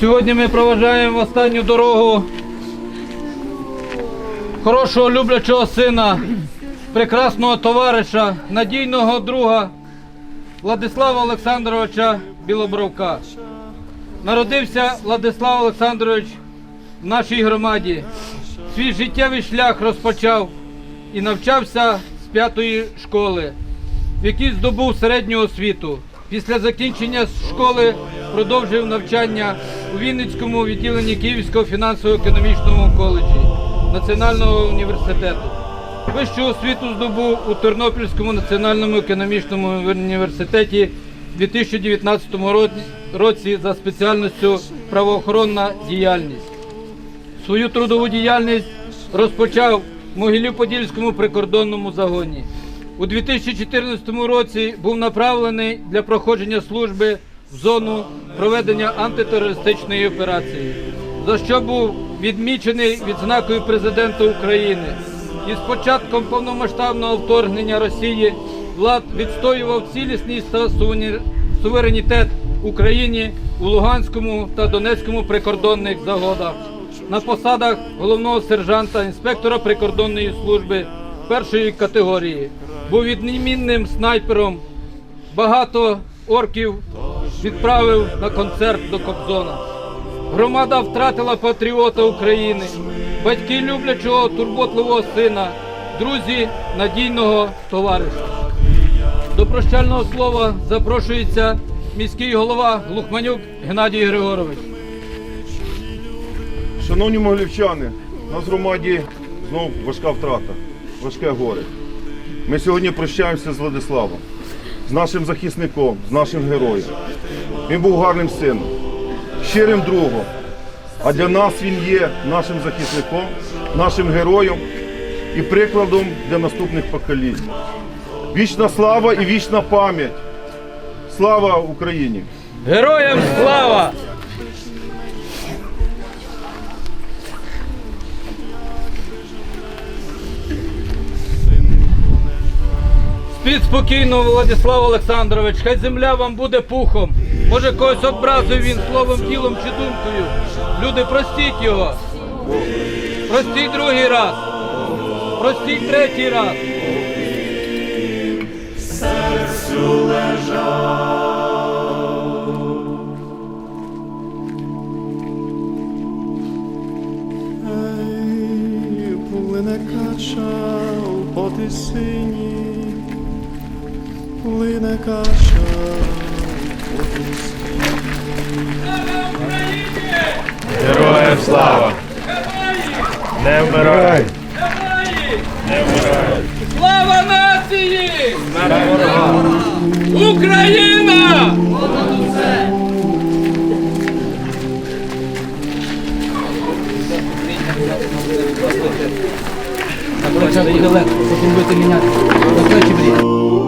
Сьогодні ми проважаємо останню дорогу хорошого люблячого сина, прекрасного товариша, надійного друга Владислава Олександровича Білобровка. Народився Владислав Олександрович в нашій громаді. Свій життєвий шлях розпочав і навчався з п'ятої школи, в якій здобув середню освіту. Після закінчення школи продовжив навчання у Вінницькому відділенні Київського фінансово-економічному коледжі Національного університету. Вищу освіту здобув у Тернопільському національному економічному університеті у 2019 році за спеціальністю правоохоронна діяльність. Свою трудову діяльність розпочав в Могилів-Подільському прикордонному загоні. У 2014 році був направлений для проходження служби в зону проведення антитерористичної операції, за що був відмічений відзнакою президента України. І з початком повномасштабного вторгнення Росії влад відстоював цілісність та суверенітет Україні у Луганському та Донецькому прикордонних загонах на посадах головного сержанта, інспектора прикордонної служби першої категорії. Був відмінним снайпером. Багато орків відправив на концерт до Кобзона. Громада втратила патріота України, батьки люблячого турботливого сина, друзі надійного товариша. До прощального слова запрошується міський голова Глухманюк Геннадій Григорович. Шановні могилівчани, у нас громаді знов важка втрата, важке горе. Ми сьогодні прощаємося з Владиславом, з нашим захисником, з нашим героєм. Він був гарним сином, щирим другом. А для нас він є нашим захисником, нашим героєм і прикладом для наступних поколінь. Вічна слава і вічна пам'ять. Слава Україні! Героям слава! Спіть спокійно, Владислав Олександрович, хай земля вам буде пухом. Може когось образив він словом, ділом чи думкою. Люди, простіть його. Простіть другий раз. Простіть третій раз. Ей, плине кача у поти сині, плине кача у поти Героям слава! Не вмирай! Слава нації! Україна! Спочатку буде легко, потім будете міняти. До плечі.